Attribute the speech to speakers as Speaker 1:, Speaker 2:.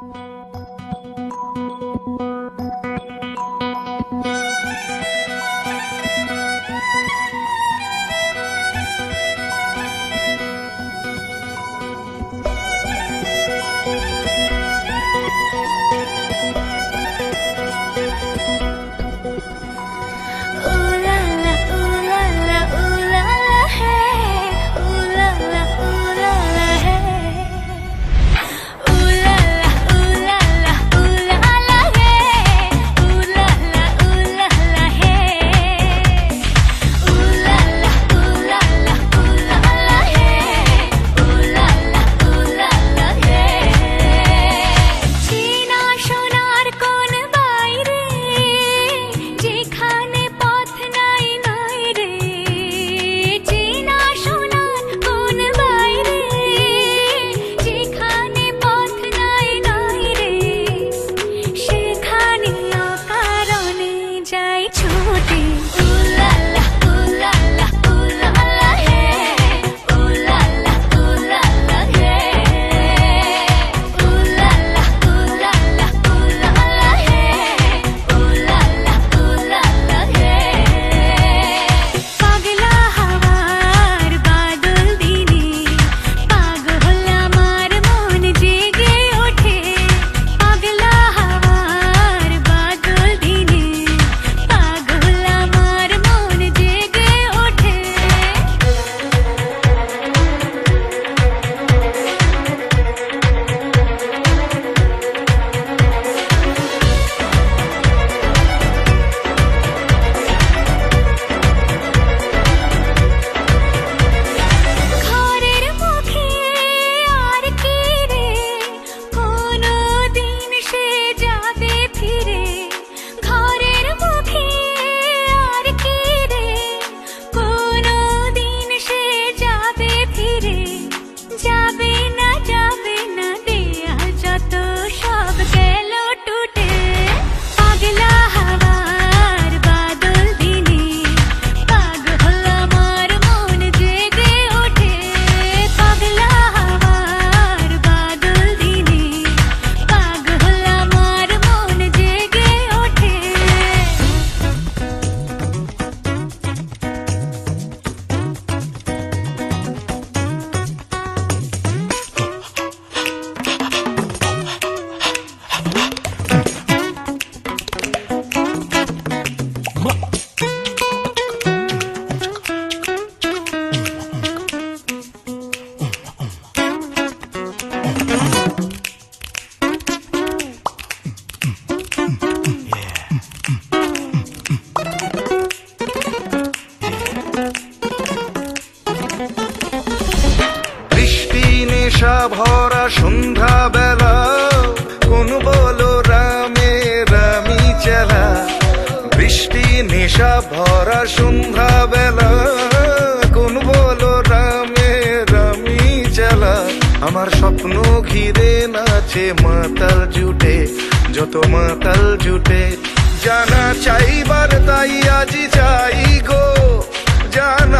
Speaker 1: Thank
Speaker 2: you. আশা ভরা সন্ধ্যা বেলা কোন বলো রামে, রামি চেলা। বৃষ্টি, নেশা, ভরা সন্ধ্যা বেলা কোন বলো রামে, রামি চেলা। আমার স্বপ্ন ঘিরে নাচে, মাতাল জুটে, যত মাতাল জুটে। জানা চাইবার তাই আজি চাই গো, জানা